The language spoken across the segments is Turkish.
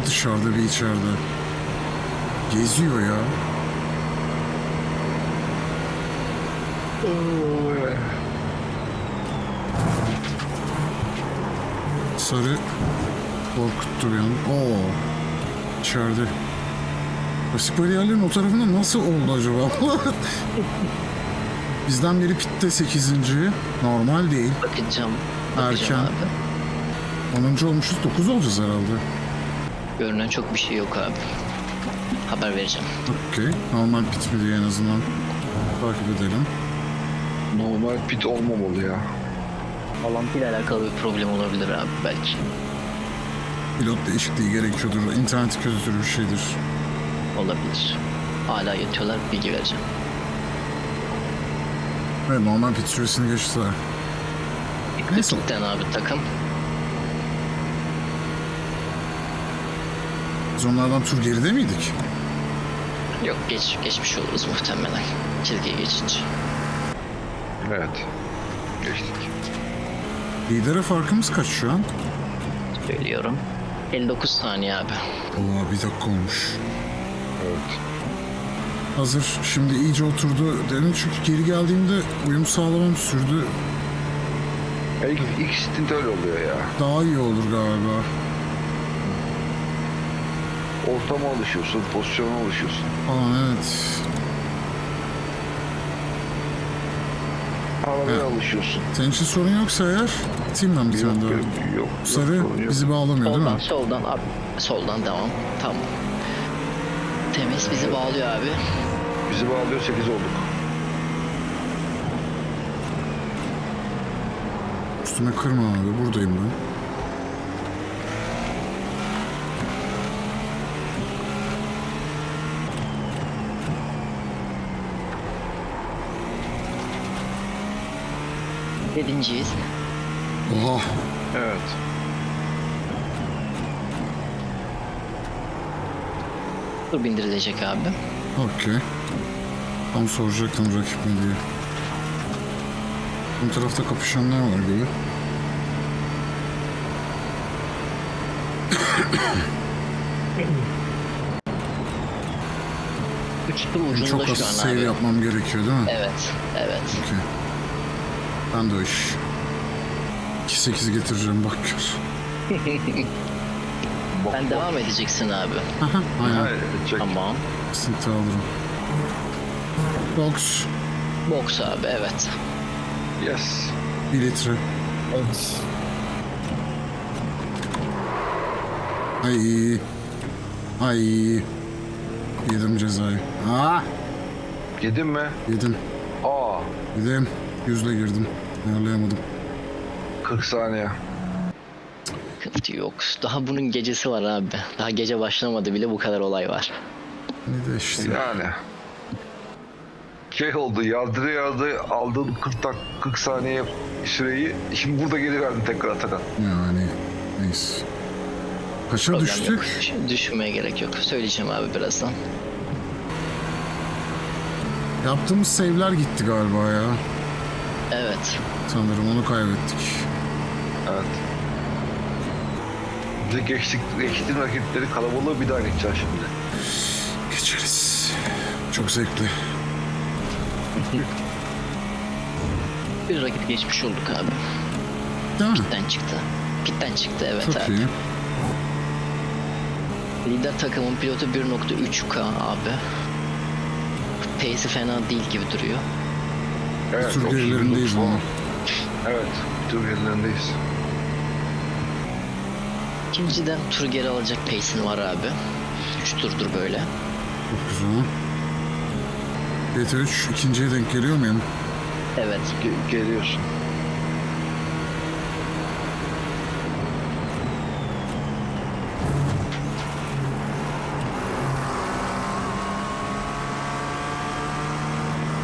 Bir dışarıda bir içeride. Geziyor ya. Sarı korkuttu beni. Oo. İçeride. Klasik bariyerlerin o tarafında nasıl oldu acaba? Bizden biri pitte 8. Normal değil. Bakacağım. Erken. Bakacağım abi. 10. olmuşuz 9 olacağız herhalde. Görünen çok bir şey yok abi. Haber vereceğim. Okey. Normal pit mi diye en azından takip edelim. Normal pit olmamalı ya. Bağlantıyla alakalı bir problem olabilir abi belki. Pilot değişikliği gerekiyordur. İnterneti kötüdür bir şeydir. Olabilir. Hala yatıyorlar bilgi vereceğim. Evet normal pit süresini geçtiler. Neyse. Pitten abi takım. Biz onlardan tur geride miydik? Yok geç geçmiş oluruz muhtemelen. Çizgiye geçince. Evet. Geçtik. Lidere farkımız kaç şu an? Söylüyorum. 59 saniye abi. Oo bir dakika olmuş. Evet. Hazır şimdi iyice oturdu dedim çünkü geri geldiğimde uyum sağlamam sürdü. Ya İlk, ilk stint öyle oluyor ya. Daha iyi olur galiba. Ortama alışıyorsun, pozisyona alışıyorsun. Falan evet. Arabaya Evet. alışıyorsun. Senin için sorun yoksa eğer atayım ben bir Yok, tane daha. yok, yok, Sarı yok, sorun yok. bizi bağlamıyor değil Soldan mi? soldan abi. Soldan devam. Tamam. Temiz bizi bağlıyor abi. Bizi bağlıyor 8 olduk. Üstüme kırma abi buradayım ben. Yedinciyiz. Oha Evet. Tur bindirilecek abi. okey. Tam soracaktım rakip mi diye. Bu tarafta kapışanlar var gibi. Üç tur ucunda Çok az şu an save abi. yapmam gerekiyor değil mi? Evet, evet. Okey. Ben de o iş. 2-8 getireceğim bak gör. Sen devam edeceksin abi. Aha, aynen. Hayır, çek. Tamam. Sıkıntı alırım. Box. Box abi evet. Yes. 1 litre. Ay. Ay. Yedim cezayı. Aa, Yedin mi? yedim. Aa. Yedim. Yüzle girdim. Ayarlayamadım. 40 saniye. Sıkıntı yok. Daha bunun gecesi var abi. Daha gece başlamadı bile bu kadar olay var. Ne de işte. Yani. Şey oldu, yardıra yardıra aldığın 40 dak 40 saniye süreyi şimdi burada geri verdin tekrar Atakan. Yani neyse. Kaça Problem düştük? yok. Şimdi Düşünmeye gerek yok. Söyleyeceğim abi birazdan. Yaptığımız save'ler gitti galiba ya. Evet. Sanırım onu kaybettik. Evet. Bir de geçtik, geçtiğin rakipleri kalabalığı bir daha geçeceğiz şimdi. Geçeriz. Çok zevkli. Bir rakip geçmiş olduk abi. Değil mi? Pitten çıktı. Pitten çıktı evet Çok abi. iyi. Lider takımın pilotu 1.3K abi. Pace'i fena değil gibi duruyor. Evet, Tur çok gerilerindeyiz iyi. ama. Evet, tur gerilerindeyiz. İkinciden tur geri alacak pace'in var abi. 3 turdur böyle. Çok güzel. GT3 ikinciye denk geliyor muyum? Evet. Ge- geliyorsun.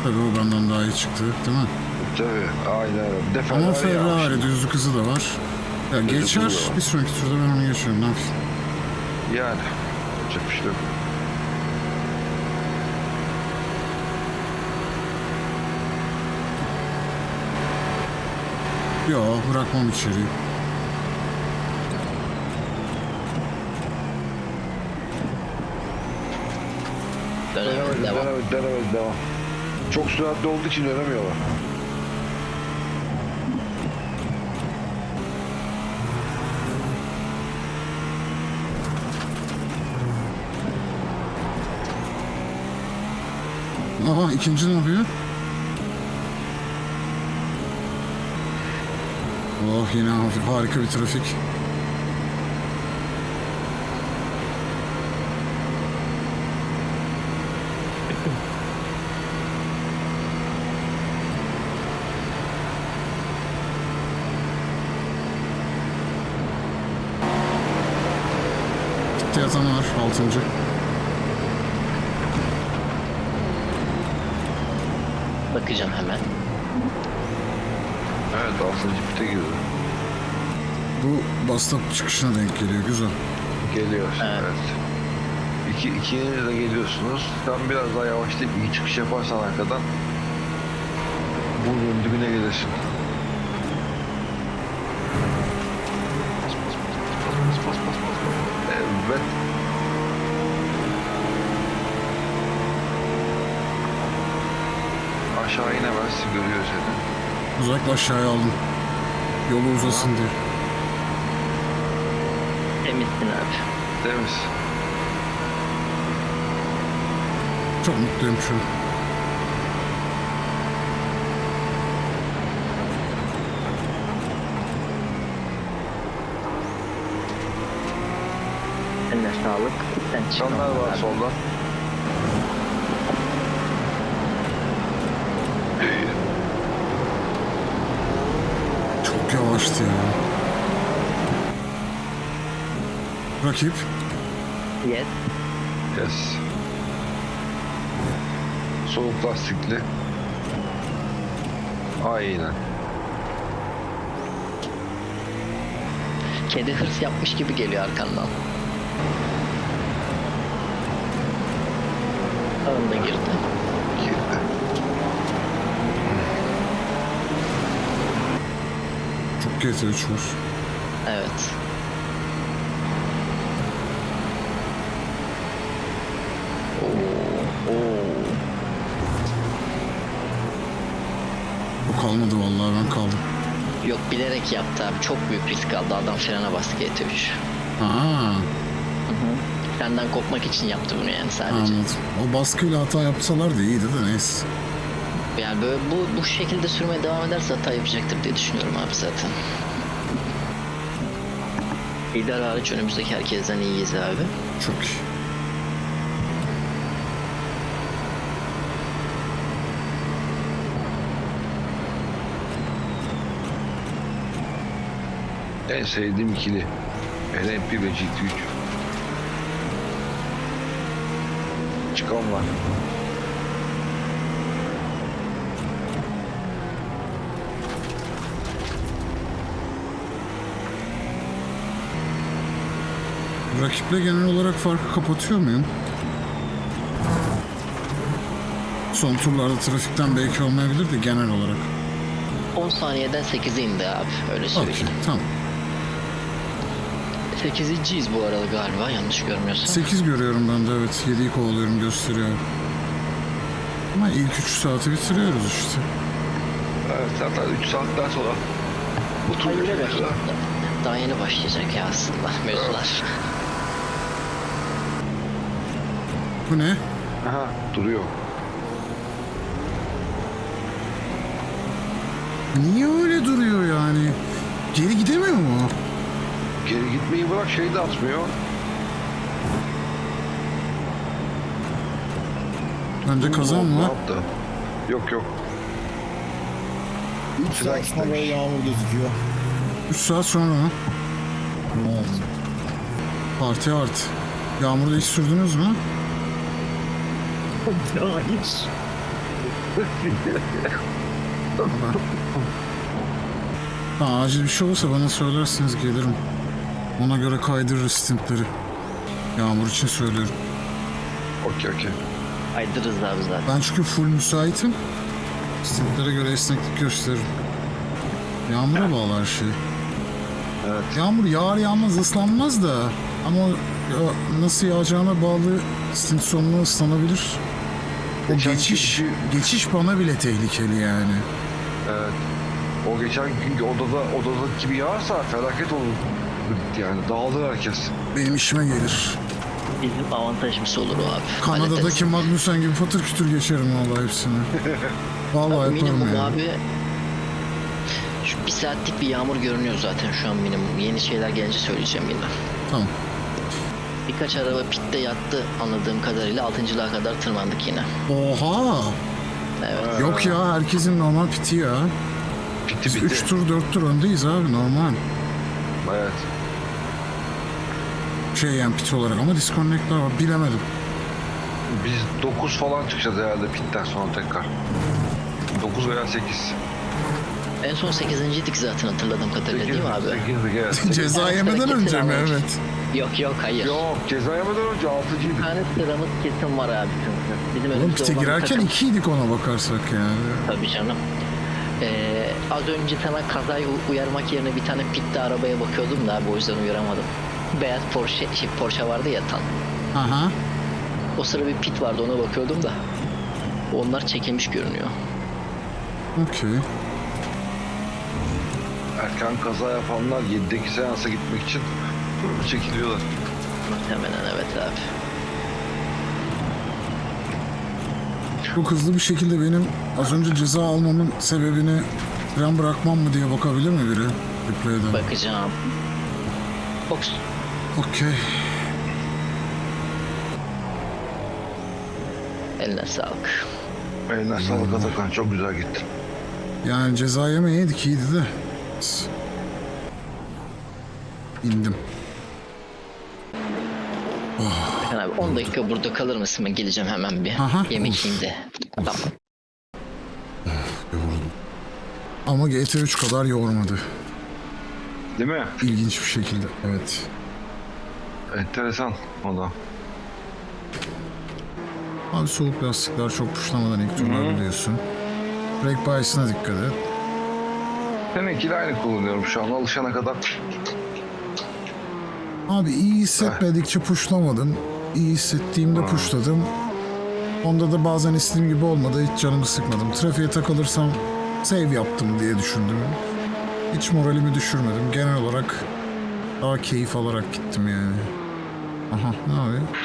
Tabii o benden daha iyi çıktı değil mi? Tabii aynen. De Ama Ferrari yani. düzlük hızı da var. Ya düzlük geçer bir sonraki turda ben onu geçiyorum ne yapayım? Yani yapacak bir şey yok. Yo bırakmam içeri. Devam, devam, devam, devam. Çok süratli olduğu için dönemiyorlar. Aha ikinci ne yapıyor? Oh yine harika bir trafik. Gitti yatan var altıncı. Bakacağım hemen. Evet, altıncı pite girdi. Bu bastap çıkışına denk geliyor güzel. Geliyor, Evet. evet. İki, ikiniz de geliyorsunuz. Sen biraz daha yavaşlayıp iyi çıkış yaparsan arkadan burnun dibine gelirsin. Evet. Aşağı inemez, görüyor seni. Özellikle aşağıya aldım. Yolu uzasın diye. Temizsin abi. Temiz. Çok mutluyum şu an. Eline sağlık. Sen çık. Canlar var abi. solda. Çok yavaştı ya. Rakip. Yes. Yes. Soğuk lastikli. Aynen. Kedi hırs yapmış gibi geliyor arkandan. Önde girdi. Girdi. Çok GT3 var. Evet. Oo, oo. O kalmadı vallahi ben kaldım. Yok bilerek yaptı abi. Çok büyük risk aldı. Adam frene bastı GT3. Aa, Senden kopmak için yaptı bunu yani sadece. anladım. O baskıyla hata yapsalar da iyiydi de neyse. Yani böyle bu, bu şekilde sürmeye devam ederse hata yapacaktır diye düşünüyorum abi zaten. Lider hariç önümüzdeki herkesten iyiyiz abi. Çok iyi. En sevdiğim ikili. LMP ve GT3. Çıkan var. Rakiple genel olarak farkı kapatıyor muyum? Son turlarda trafikten belki olmayabilir de genel olarak. 10 saniyeden 8'e indi abi öyle söyleyeyim. tamam. 8'ciyiz bu arada galiba yanlış görmüyorsam. 8 görüyorum ben de evet. 7'yi kovalıyorum gösteriyor. Ama ilk 3 saati bitiriyoruz işte. Evet zaten 3 saatten sonra Hayır öyle. Daha yeni başlayacak ya aslında mevzular. Bu ne? Aha duruyor. Niye öyle duruyor yani? Şey de atmıyor. Bence kazan Ne mı? yaptı? Yok yok. 3 Sıra saat sonra gitmemiş. yağmur gözüküyor. 3 saat sonra mı? Evet. Parti artı. Yağmurda hiç sürdünüz mü? Hayır. Ha, acil bir şey olursa bana söylerseniz gelirim. Ona göre kaydırırız stimpleri. Yağmur için söylüyorum. Okey okey. Aydırız abi zaten. Ben çünkü full müsaitim. Stimplere göre esneklik gösteririm. Yağmura bağlı her şey. Evet. Yağmur yağar yağmaz ıslanmaz da ama ya nasıl yağacağına bağlı stint sonuna ıslanabilir. O Geçen geçiş, günkü- geçiş bana bile tehlikeli yani. Evet. O geçen günkü odada odada gibi yağarsa felaket olur. Yani dağılır herkes. Benim işime gelir. Bizim avantajımız olur o abi. Kanada'daki Hallederiz. Magnussen gibi patır kütür geçerim vallahi hepsini. Vallahi yaparım minimum ya. abi şu bir saatlik bir yağmur görünüyor zaten şu an minimum. Yeni şeyler gelince söyleyeceğim yine. Tamam. Birkaç araba pitte yattı anladığım kadarıyla 6.lığa kadar tırmandık yine. Oha! Evet. Yok ya herkesin normal piti ya. Bitti Biz bitti. 3 tur 4 tur öndeyiz abi normal. Evet. Şey yani pit olarak ama disconnect'ler var bilemedim. Biz 9 falan çıkacağız herhalde pitten sonra tekrar. 9 veya 8. En son 8.ydik zaten hatırladığım kadarıyla değil mi abi? 8'lik evet. Ceza yemeden önce mi? Evet. Yok yok hayır. Yok ceza yemeden önce 6'cıydık. Bir tane sıramız kesin var abi çünkü. Bizim Oğlum pite girerken takım- ikiydik ona bakarsak yani. Tabii canım. Ee, az önce sana kazayı uyarmak yerine bir tane pitte arabaya bakıyordum da abi o yüzden uyaramadım. Beyaz Porsche, şey, Porsche vardı ya tam. Aha. O sıra bir pit vardı ona bakıyordum da. Onlar çekilmiş görünüyor. Okey. Erken kaza yapanlar 7'deki seansa gitmek için çekiliyorlar. Muhtemelen evet abi. Çok hızlı bir şekilde benim az önce ceza almamın sebebini fren bırakmam mı diye bakabilir mi biri? Replay'den. Bakacağım. Box. Okey. Eline sağlık. Eline sağlık Atakan çok güzel gitti. Yani ceza yemeyeydik iyiydi de. İndim. Bakın abi 10 dakika burada kalır mısın? Ben geleceğim hemen bir. Aha, Yemek of. yiyeyim de. Tamam. Yoruldum. Ama GT3 kadar yormadı. Değil mi? İlginç bir şekilde. Evet. Enteresan o da. Abi soğuk lastikler çok puşlamadan ilk turlar biliyorsun. Brake bias'ına dikkat et. Seninkiyle aynı kullanıyorum şu an alışana kadar. Abi iyi hissetmedikçe puşlamadım. İyi hissettiğimde puşladım. Onda da bazen istediğim gibi olmadı. Hiç canımı sıkmadım. Trafiğe takılırsam save yaptım diye düşündüm. Hiç moralimi düşürmedim. Genel olarak daha keyif alarak gittim yani. Aha ne yapıyor?